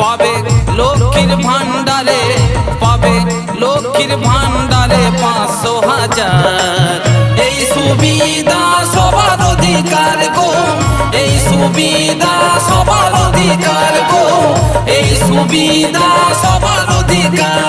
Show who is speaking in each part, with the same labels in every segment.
Speaker 1: পাবে লক্ষ্মীর ভান্ডারে পাবে লক্ষ্মীর ভান্ডারে পাঁচশো হাজার। এই সুবিধা সবার অধিকার গো, এই সুবিধা সবার অধিকার গো, এই সুবিধা সবার অধিকার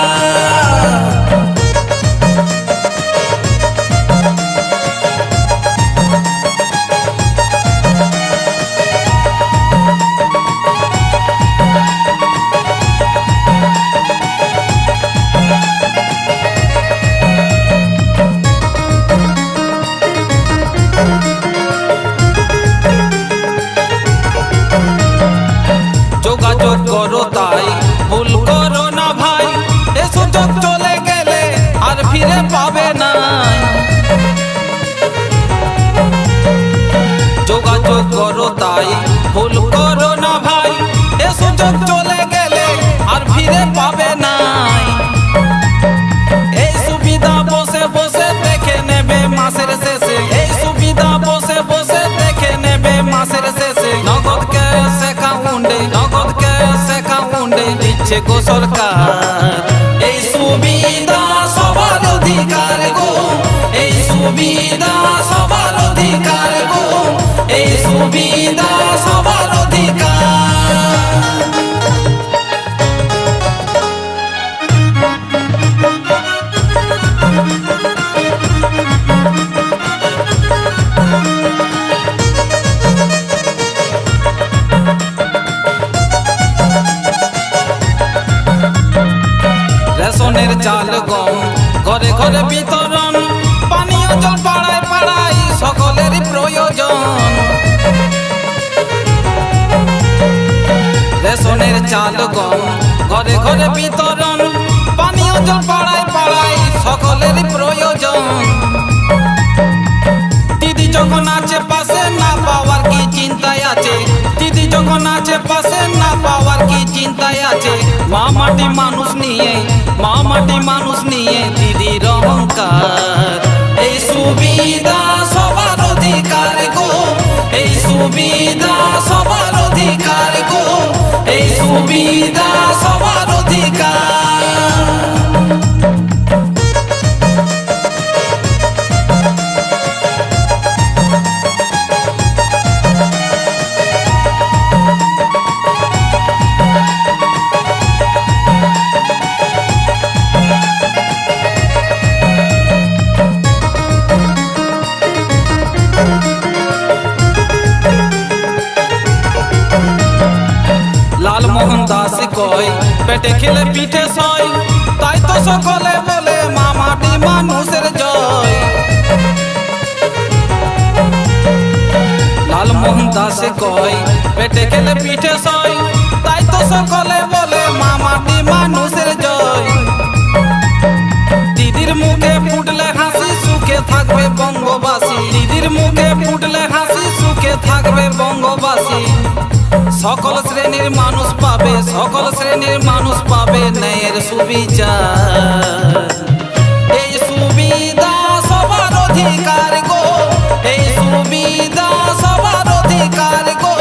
Speaker 1: অ্যাকাউন্টে দিচ্ছে চাল গম, ঘরে ঘরে বিতরণ, পানীয় জল পাড়ায় পাড়ায় সকলেরই প্রয়োজন। রেশনের চাল গম, ঘরে ঘরে বিতরণ, পানীয় জল পাড়ায় পাড়ায় সকলেরই প্রয়োজন। দিদি যখন আছে পাশে, না পাওয়ার কি চিন্তায় আছে? দিদি যখন আছে পাশে, না পাওয়ার কি চিন্তায় আছে? মা মাটি মানুষ নিয়ে মা মাটি মানুষ নিয়ে দিদির অহংকার। এই সুবিধা সবার অধিকার গো, এই সুবিধা সবার অধিকার গো, এই সুবিধা সবার অধিকার। কয় পেটে খেলে পিঠে সয় তাই তো সকলে বলে মা মাটি মানুষের জয়। লালমোহন দাস কয়, পেটে খেলে পিঠে সয় তাই তো সকলে বলে মা মাটি মানুষের জয়। দিদির মুখে ফুটলে হাসি, সুখে থাকবে বঙ্গবাসী। দিদির মুখে ফুটলে হাসি, সুখে থাকবে বঙ্গবাসী। সকল শ্রেণির মানুষ পাবে, সকল শ্রেণির মানুষ পাবে ন্যায়ের সুবিচার। এই সুবিধা সবার অধিকার গো, এই সুবিধা সবার অধিকার গো,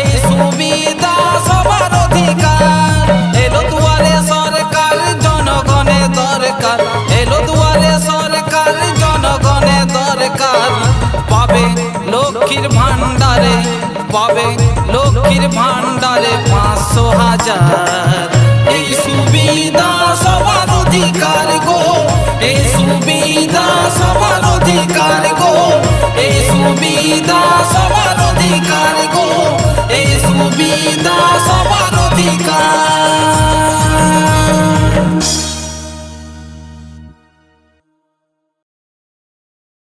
Speaker 1: এই সুবিধা সবার অধিকার। এলো দুয়ারে সরকার জনগণের দরকার। এলো দুয়ারে সরকার জনগণের দরকার। পাবে লক্ষ্মীর ভান্ডারে পাবে লক্ষ্মীর ভান্ডারে পাঁচশো হাজার। এই সুবিধা সবার অধিকার গো, এই সুবিধা সবার অধিকার গো, এই সুবিধা সবার অধিকার গো, এই সুবিধা সবার অধিকার